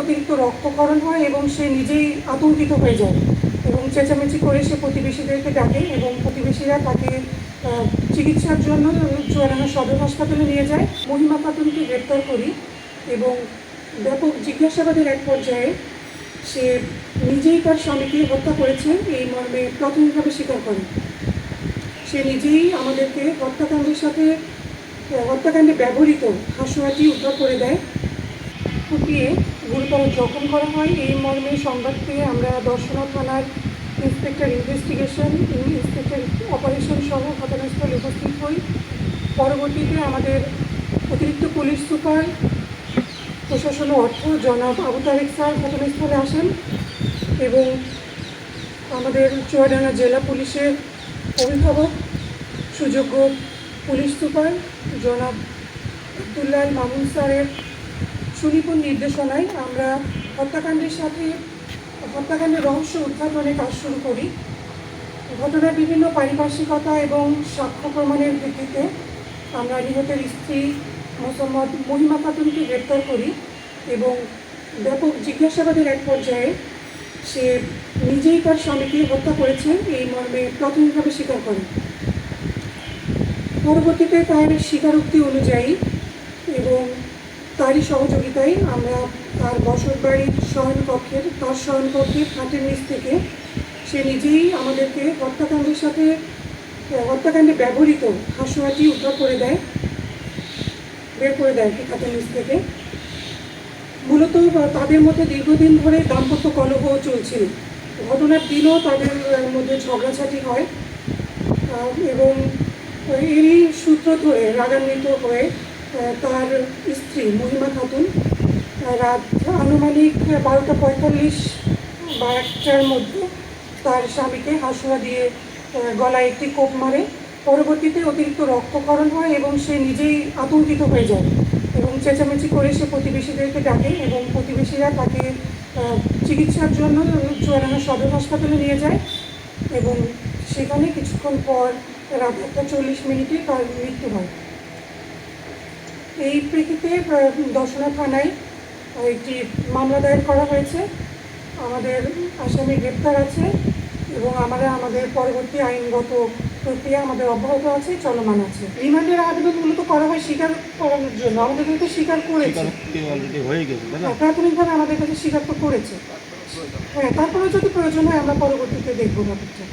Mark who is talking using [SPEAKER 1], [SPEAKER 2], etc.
[SPEAKER 1] অতিরিক্ত রক্তক্ষরণ হয় এবং সে নিজেই আতঙ্কিত হয়ে যায় এবং চেঁচামেচি করে সে প্রতিবেশীদেরকে ডাকে এবং প্রতিবেশীরা তাকে চিকিৎসার জন্য চুয়াডাঙ্গা সদর হাসপাতালে নিয়ে যায়। মহিমা খাতুনকে গ্রেপ্তার করি এবং ব্যাপক জিজ্ঞাসাবাদের এক পর্যায়ে সে নিজেই তার স্বামীকে হত্যা করেছে, এই মর্মে প্রাথমিকভাবে স্বীকার করে। সে নিজেই আমাদেরকে হত্যাকাণ্ডের সাথে হত্যাকাণ্ডে ব্যবহৃত হাসুয়াটি উদ্ধার করে দেয়। কুপিয়ে গুরুতর জখম করা হয়। এই মর্মে সংবাদ পেয়ে আমরা দর্শনা থানার ইন্সপেক্টর ইনভেস্টিগেশন, ইন্সপেক্টর অপারেশন সহ ঘটনাস্থলে উপস্থিত হই। পরবর্তীতে আমাদের অতিরিক্ত পুলিশ সুপার, প্রশাসন অর্থ জনাব আবু তারেক স্যার ঘটনাস্থলে আসেন এবং আমাদের চুয়াডাঙ্গা জেলা পুলিশের অভিভাবক, সুযোগ্য পুলিশ সুপার জনাব আবদুল্লাহ মামুন স্যারের সুনিপুণ নির্দেশনায় আমরা হত্যাকাণ্ডের সাথে, হত্যাকাণ্ডের রহস্য উদ্ঘাটনের কাজ শুরু করি। ঘটনার বিভিন্ন পারিপার্শ্বিকতা এবং সাক্ষ্য প্রমাণের ভিত্তিতে আমরা নিহতের স্ত্রী মোসাম্মদ মহিমা খাতুনকে গ্রেপ্তার করি এবং ব্যাপক জিজ্ঞাসাবাদের এক পর্যায়ে সে নিজেই তার স্বামীকে হত্যা করেছে, এই মর্মে প্রাথমিকভাবে স্বীকার করে। পরবর্তীতে তার স্বীকারোক্তি অনুযায়ী এবং তারই সহযোগিতায় আমরা তার বসত বাড়ির শয়নকক্ষের, তার শয়নকক্ষের খাটের নিচ থেকে সে নিজেই আমাদেরকে হত্যাকাণ্ডের সাথে হত্যাকাণ্ডে ব্যবহৃত হাসুয়াটি উদ্ধার করে দেয়, বের করে দেয় কি খাটের নিচ থেকে। মূলত তাদের মধ্যে দীর্ঘদিন ধরে দাম্পত্য কলহ চলছিল। ঘটনার দিনও তাদের মধ্যে ঝগড়াঝাটি হয়। এবং এরই সূত্র ধরে রাগান্বিত হয়ে তার স্ত্রী মহিমা খাতুন। রাত আনুমানিক বারোটা পঁয়তাল্লিশ বা একটার মধ্যে তার স্বামীকে হাসুয়া দিয়ে গলায় একটি কোপ মারে। পরবর্তীতে অতিরিক্ত রক্তক্ষরণ হয় এবং সে নিজেই আতঙ্কিত হয়ে যায় এবং চেঁচামেচি করে সে প্রতিবেশীদেরকে ডাকে এবং প্রতিবেশীরা তাকে চিকিৎসার জন্য চুয়াডাঙ্গা সদর হাসপাতালে নিয়ে যায় এবং সেখানে কিছুক্ষণ পর রাত একটা চল্লিশ মিনিটে তার মৃত্যু হয়। এই প্রেক্ষিতে দর্শনা থানায় একটি মামলা দায়ের করা হয়েছে। আমাদের আসামি গ্রেপ্তার আছে এবং আমরা আমাদের পরবর্তী আইনগত প্রক্রিয়া আমাদের অব্যাহত আছে চলমান আছে। রিমান্ডের আবেদন মূলত করা হয় স্বীকার করানোর জন্য। আমাদের কাছে স্বীকার করেছে। হ্যাঁ, প্রাথমিকভাবে আমাদের কাছে স্বীকার তো করেছে। হ্যাঁ তারপরে যদি প্রয়োজন হয় আমরা পরবর্তীতে দেখব ব্যাপারটা।